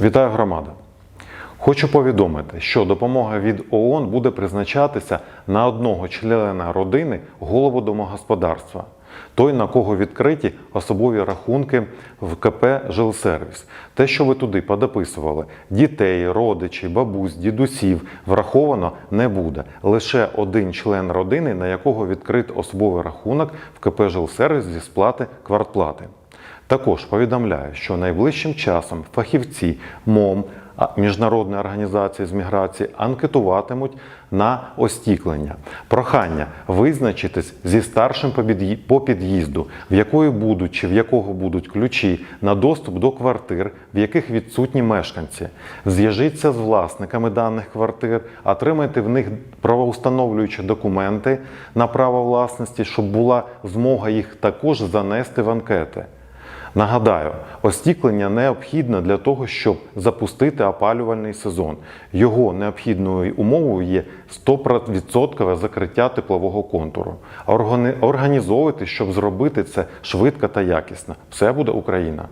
Вітаю громада! Хочу повідомити, що допомога від ООН буде призначатися на одного члена родини голову домогосподарства, той, на кого відкриті особові рахунки в КП Жилсервіс. Те, що ви туди подописували, дітей, родичів, бабусь, дідусів враховано не буде. Лише один член родини, на якого відкрит особовий рахунок в КП Жилсервіс зі сплати квартплати. Також повідомляю, що найближчим часом фахівці МОМ Міжнародної організації з міграції анкетуватимуть на остіклення. Прохання визначитись зі старшим по під'їзду, в якої будуть чи в якого будуть ключі на доступ до квартир, в яких відсутні мешканці. Зв'яжіться з власниками даних квартир, отримайте в них правоустановлюючі документи на право власності, щоб була змога їх також занести в анкети. Нагадаю, остіклення необхідне для того, щоб запустити опалювальний сезон. Його необхідною умовою є 100% закриття теплового контуру. Організовуйте, щоб зробити це швидко та якісно. Все буде Україна!